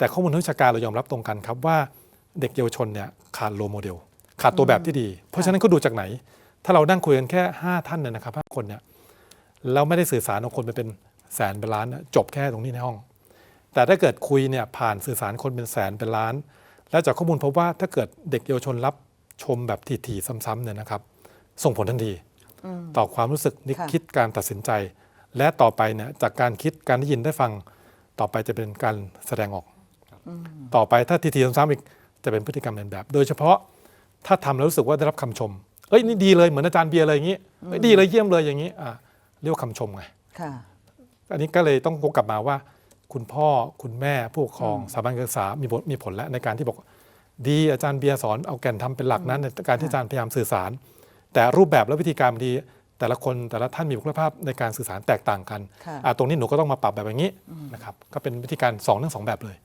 แต่ข้อมูลทางวิชาการเรายอมรับตรงกันครับว่าเด็กเยาวชนเนี่ยขาดโลโมเดล ขาดตัวแบบที่ดี เพราะฉะนั้นเขาดูจากไหน ถ้าเรานั่งคุยกันแค่ 5 ท่านเนี่ยนะครับห้าคนเนี่ยเราไม่ได้สื่อสารกับคนไปเป็นแสนเป็นล้านนะจบแค่ตรงนี้ในห้อง แต่ถ้าเกิดคุยเนี่ยผ่านสื่อสารคนเป็นแสนเป็นล้าน แล้วจากข้อมูลพบว่าถ้าเกิดเด็กเยาวชนรับชมแบบถี่ๆซ้ำๆเนี่ยนะครับ ส่งผลทันที ต่อความรู้สึกนึกค่ะคิดการตัดสินใจ และต่อไปเนี่ยจากการคิดการได้ยินได้ฟังต่อไปจะเป็นการแสดงออก ต่อไปถ้าทีๆซ้ำๆอีกจะเป็นพฤติกรรมเลียนแบบ โดยเฉพาะถ้าทำแล้วรู้สึกว่าได้รับคำชม เอ้ยนี่ดีเลยเหมือนอาจารย์เบียร์เลยอย่างนี้เอ้ยดีเลยเยี่ยมเลยอย่างนี้อะเรียกว่าคำชมไงค่ะอันนี้ก็เลยต้องวกกลับมาว่า คุณพ่อคุณแม่ผู้ปกครองสถาบันการศึกษามีผลมีผลแล้วในการที่บอก ดีอาจารย์เบียร์สอนเอาแก่นทำเป็นหลักนั้นในการที่อาจารย์พยายามสื่อสาร แต่รูปแบบและวิธีการบางทีแต่ละคนแต่ละท่านมีคุณภาพในการสื่อสารแตกต่างกันค่ะอะตรงนี้หนูก็ต้องมาปรับแบบอย่างนี้นะครับก็เป็นวิธีการสองทั้งสองแบบเลย